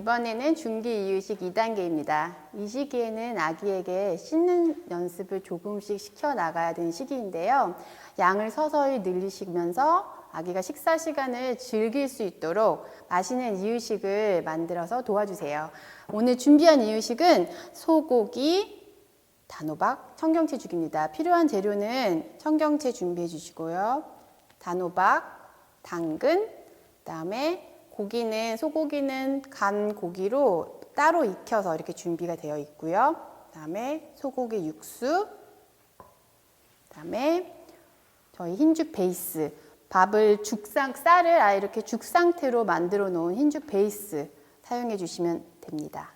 이번에는 중기 이유식 2단계입니다. 이 시기에는 아기에게 씻는 연습을 조금씩 시켜 나가야 되는 시기인데요. 양을 서서히 늘리시면서 아기가 식사 시간을 즐길 수 있도록 맛있는 이유식을 만들어서 도와주세요. 오늘 준비한 이유식은 소고기, 단호박, 청경채 죽입니다. 필요한 재료는 청경채 준비해 주시고요. 단호박, 당근, 그다음에 고기는 소고기는 간 고기로 따로 익혀서 이렇게 준비가 되어 있고요. 그다음에 소고기 육수, 그다음에 저희 흰죽 베이스 밥을 죽상 쌀을 아 이렇게 죽 상태로 만들어 놓은 흰죽 베이스 사용해 주시면 됩니다.